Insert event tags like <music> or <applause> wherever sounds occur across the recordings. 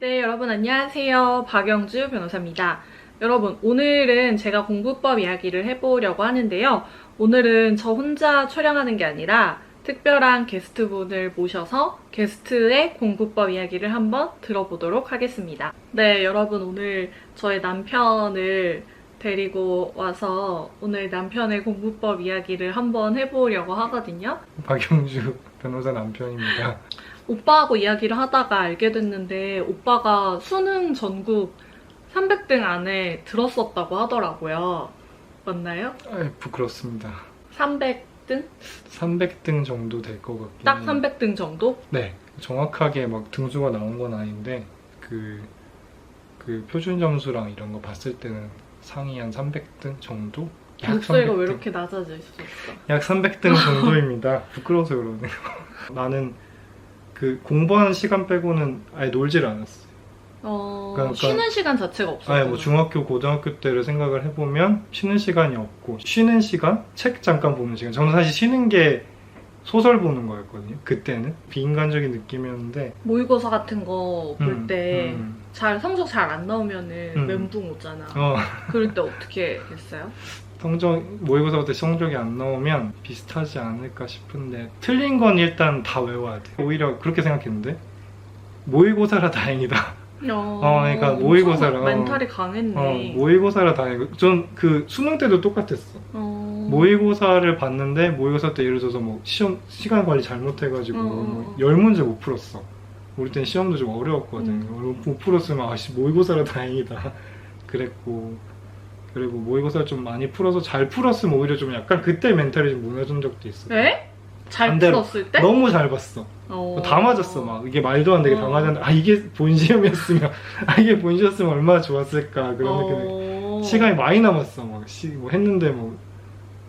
네, 여러분 안녕하세요. 박영주 변호사입니다. 여러분, 오늘은 제가 공부법 이야기를 해보려고 하는데요. 오늘은 저 혼자 촬영하는 게 아니라 특별한 게스트분을 모셔서 게스트의 공부법 이야기를 한번 들어보도록 하겠습니다. 네, 여러분 오늘 저의 남편을 데리고 와서 오늘 남편의 공부법 이야기를 한번 해보려고 하거든요. 박영주 변호사 남편입니다. 오빠하고 이야기를 하다가 알게 됐는데 오빠가 수능 전국 300등 안에 들었었다고 하더라고요. 맞나요? 아, 부끄럽습니다. 300등? 300등 정도 될 것 같긴 딱 해요. 300등 정도? 네, 정확하게 막 등수가 나온 건 아닌데 그, 그 표준 점수랑 이런 거 봤을 때는 상위 한 300등 정도? 약 목소리가 왜 300등. 이렇게 낮아져 있었어? 약 300등 정도입니다. 부끄러워서 그러네요. <laughs> 나는 그 공부하는 시간 빼고는 아예 놀질 않았어요. 어, 그러니까- 쉬는 시간 자체가 없었어요. 아예 뭐 중학교, 고등학교 때를 생각을 해보면 쉬는 시간이 없고 쉬는 시간, 책 잠깐 보는 시간. 저는 사실 쉬는 게 소설 보는 거였거든요. 그때는 비인간적인 느낌이었는데 모의고사 같은 거볼 음, 때 음. 잘 성적 잘 안 나오면은 음. 멘붕 오잖아. 어, 그럴 때 어떻게 했어요? 성적 모의고사 때 성적이 안 나오면 비슷하지 않을까 싶은데 틀린 건 일단 다 외워야 돼. 오히려 그렇게 생각했는데 모의고사라 <laughs> 다행이다. 어, 어, 그러니까 엄청 모의고사랑- 멘탈이 강했네. 어, 모의고사라 다행이고 전 그 수능 때도 똑같았어. 어. 모의고사를 봤는데 모의고사 때 예를 들어서 뭐 시험 시간 관리 잘못해가지고 어, 어, 뭐 어. 열 문제 못 풀었어. 우리 때는 시험도 좀 어려웠거든. 음. 못 풀었으면 아씨 모의고사라 다행이다. 그랬고 그리고 모의고사 좀 많이 풀어서 잘 풀었으면 오히려 좀 약간 그때 멘탈이 좀 무너진 적도 있어. 에? 잘 반대로. 풀었을 때? 너무 잘 봤어. 어. 다 맞았어 막 이게 말도 안 되게 다 어. 맞았는데 아 이게 본 시험이었으면 <laughs> 아 이게 본 시험이었으면 얼마나 좋았을까 그런 어. 시간이 많이 남았어 막 시, 뭐 했는데 뭐,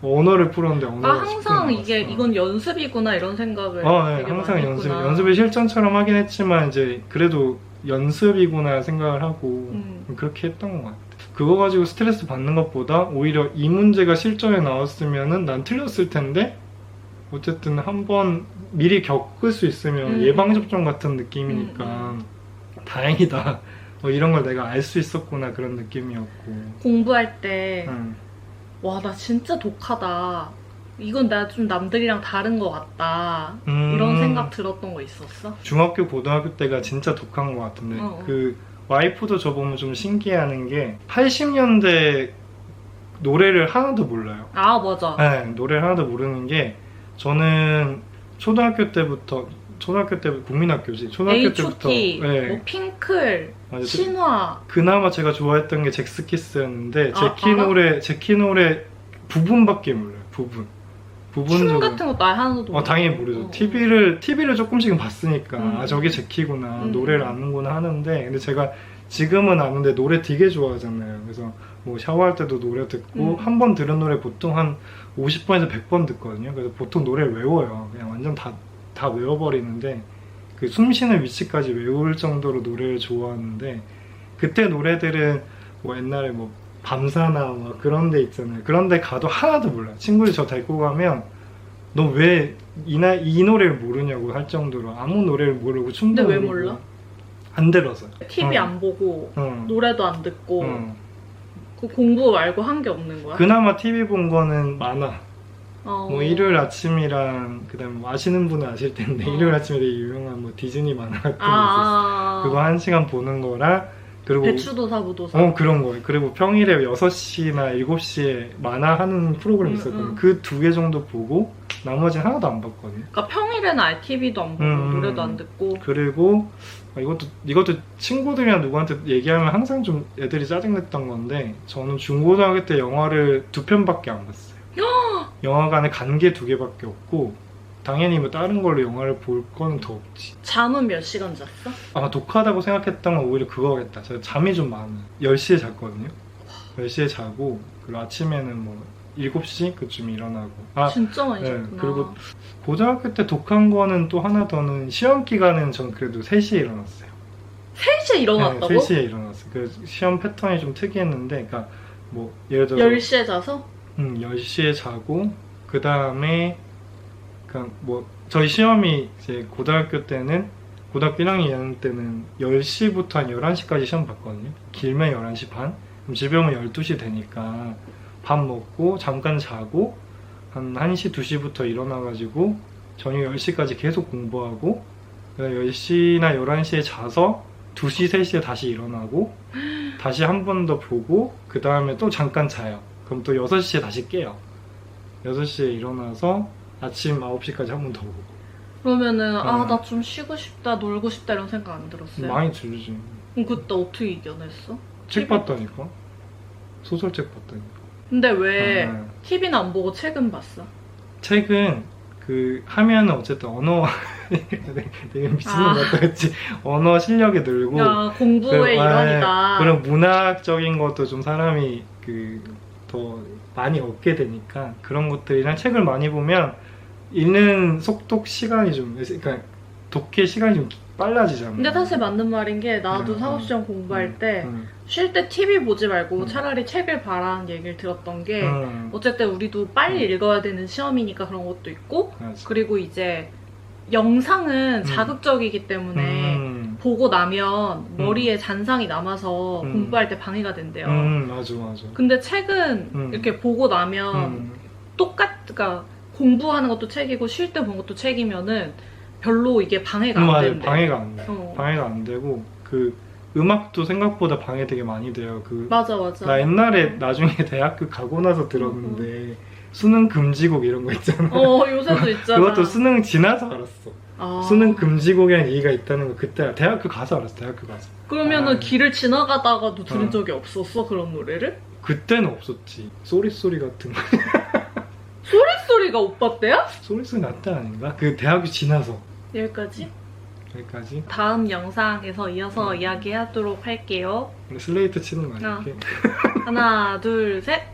뭐 언어를 풀었는데 언어가 아 항상 10분 이게 남았어. 이건 연습이구나 이런 생각을 어, 네, 되게 항상 많이 연습 했구나. 연습을 실전처럼 하긴 했지만 이제 그래도 연습이구나 생각을 하고 음. 그렇게 했던 것 같아. 그거 가지고 스트레스 받는 것보다 오히려 이 문제가 실전에 나왔으면은 난 틀렸을 텐데 어쨌든 한번 미리 겪을 수 있으면 음. 예방 접종 같은 느낌이니까 음, 다행이다. 뭐 이런 걸 내가 알 수 있었구나 그런 느낌이었고. 공부할 때 음. 와나 진짜 독하다 이건 나 좀 남들이랑 다른 것 같다 음. 이런 생각 들었던 거 있었어? 중학교 고등학교 때가 진짜 독한 것 같은데 어, 어. 그 와이프도 저 보면 좀 신기해하는 게 80년대 노래를 하나도 몰라요. 아 맞아 네, 노래를 하나도 모르는 게 저는 초등학교 때부터 초등학교 때 국민학교지 초등학교 때부터 H.O.T, 네, 뭐 핑클, 맞아. 신화 그나마 제가 좋아했던 게 잭스키스였는데 아, 제키 알아? 노래 제키 노래 부분밖에 몰라요. 부분 춤 부분적으로 같은 것도 하나도 어, 당연히. 모르죠. 어. TV를, TV를 조금씩은 봤으니까, 음. 아, 저게 제 키구나, 음. 노래를 아는구나 하는데, 근데 제가 지금은 아는데 노래 되게 좋아하잖아요. 그래서 뭐 샤워할 때도 노래 듣고, 음. 한번 들은 노래 보통 한 50번에서 100번 듣거든요. 그래서 보통 노래를 외워요. 그냥 완전 다, 다 외워버리는데, 그 숨 쉬는 위치까지 외울 정도로 노래를 좋아하는데, 그때 노래들은 뭐 옛날에 뭐 밤사나 뭐 그런 데 있잖아요. 그런 데 가도 하나도 몰라요. 친구들이 저 데리고 가면 너 왜이이 노래를 모르냐고 할 정도로 아무 노래를 모르고 춤도 근데 왜 모르고 몰라? 안 들어서. TV 어. 안 보고 어. 노래도 안 듣고 어. 그 공부 말고 한 게 없는 거야? 그나마 TV 본 거는 많아. 어. 뭐 일요일 아침이랑 그다음에 뭐 아시는 분은 아실 텐데 어. 일요일 아침에 되게 유명한 뭐 디즈니 만화 같은 거 있었어. 아, 그거 한 시간 보는 거랑 그리고 배추도사 부도사. 어 그런 거. 그리고 평일에 6시나 7시에 만화 하는 프로그램 음, 있었거든 음. 그두 개 정도 보고 나머지는 하나도 안 봤거든요. 그러니까 평일에는 아예 TV도 안 보고 음. 노래도 안 듣고. 그리고 아, 이것도 이것도 친구들이랑 누구한테 얘기하면 항상 좀 애들이 짜증냈던 건데 저는 중고등학교 때 영화를 두 편밖에 안 봤어요. 영화관에 간 게 두 개밖에 없고 당연히 뭐 다른 걸로 영화를 볼 거는 더 없지 잠은 몇 시간 잤어? 아마 독하다고 생각했던 건 오히려 그거겠다. 제가 잠이 좀 많아요. 10시에 잤거든요. 10시에 자고, 그리고 아침에는 뭐 7시 그쯤 일어나고. 아, 진짜 많이 네, 잤구나 그리고 고등학교 때 독한 거는 또 하나 더는 시험 기간은 전 그래도 3시에 일어났어요. 3시에 일어났다고? 네, 3시에 일어났어요. 그 시험 패턴이 좀 특이했는데, 그러니까 뭐 예를 들어 10시에 자서? 음, 10시에 자고 그 다음에 그뭐 저희 시험이 이제 고등학교 때는 고등학교 1학년 때는 10시부터 한 11시까지 시험 봤거든요. 길면 11시 반? 그럼 집에 오면 12시 되니까 밥 먹고 잠깐 자고 한 1시, 2시부터 일어나가지고 저녁 10시까지 계속 공부하고 10시나 11시에 자서 2시, 3시에 다시 일어나고 다시 한 번 더 보고 그 다음에 또 잠깐 자요. 그럼 또 6시에 다시 깨요. 6시에 일어나서 아침 9시까지 한 번더 보고 그러면은 아 음. 나좀 쉬고 싶다 놀고 싶다 이런 생각 안 들었어요? 많이 들지. 그럼 그때 어떻게 이겨냈어? 책 TV? 봤다니까. 소설책 봤다니까. 근데 왜 아, TV는 안 보고 책은 봤어? 책은 그 하면은 어쨌든 언어 <laughs> 되게 미치는 아. 것 같았지. 언어 실력이 늘고 야 공부의 그, 아, 일환이다. 그런 문학적인 것도 좀 사람이 그 더 많이 얻게 되니까 그런 것들이랑 책을 많이 보면 읽는 속독 시간이 좀 그러니까 독해 시간이 좀 빨라지잖아요. 근데 사실 맞는 말인 게 나도 음, 사법시험 공부할 음, 때 음, 쉴때 TV 보지 말고 음. 차라리 책을 봐라는 얘기를 들었던 게 음, 어쨌든 우리도 빨리 음. 읽어야 되는 시험이니까 그런 것도 있고 맞아. 그리고 이제 영상은 음. 자극적이기 때문에 음, 보고 나면 머리에 잔상이 남아서 음. 공부할 때 방해가 된대요. 음, 맞아 맞아. 근데 책은 음. 이렇게 보고 나면 음, 똑같, 그러니까 공부하는 것도 책이고 쉴 때 본 것도 책이면은 별로 이게 방해가 안 맞아요. 된대. 방해가 안 돼. 어. 방해가 안 되고 그 음악도 생각보다 방해 되게 많이 돼요. 그 맞아 맞아. 나 옛날에 나중에 <laughs> 대학교 가고 나서 들었는데 수능 금지곡 이런 거 있잖아. 어 요새도 있잖아. 그것도 수능 지나서 알았어. 아. 수능 금지곡이라는 얘기가 있다는 거 그때 대학교 가서 알았어. 대학교 가서. 그러면은 아. 길을 지나가다가도 들은 어. 적이 없었어 그런 노래를? 그때는 없었지. 쏘리 쏘리 같은 거. <laughs> 소리 소리가 오빠 때야? 쏘리 나때 아닌가? 그 대학교 지나서 여기까지. 여기까지. 다음 영상에서 이어서 음. 이야기하도록 할게요. 슬레이트 치는 거 아니야? 어. 하나 둘 셋.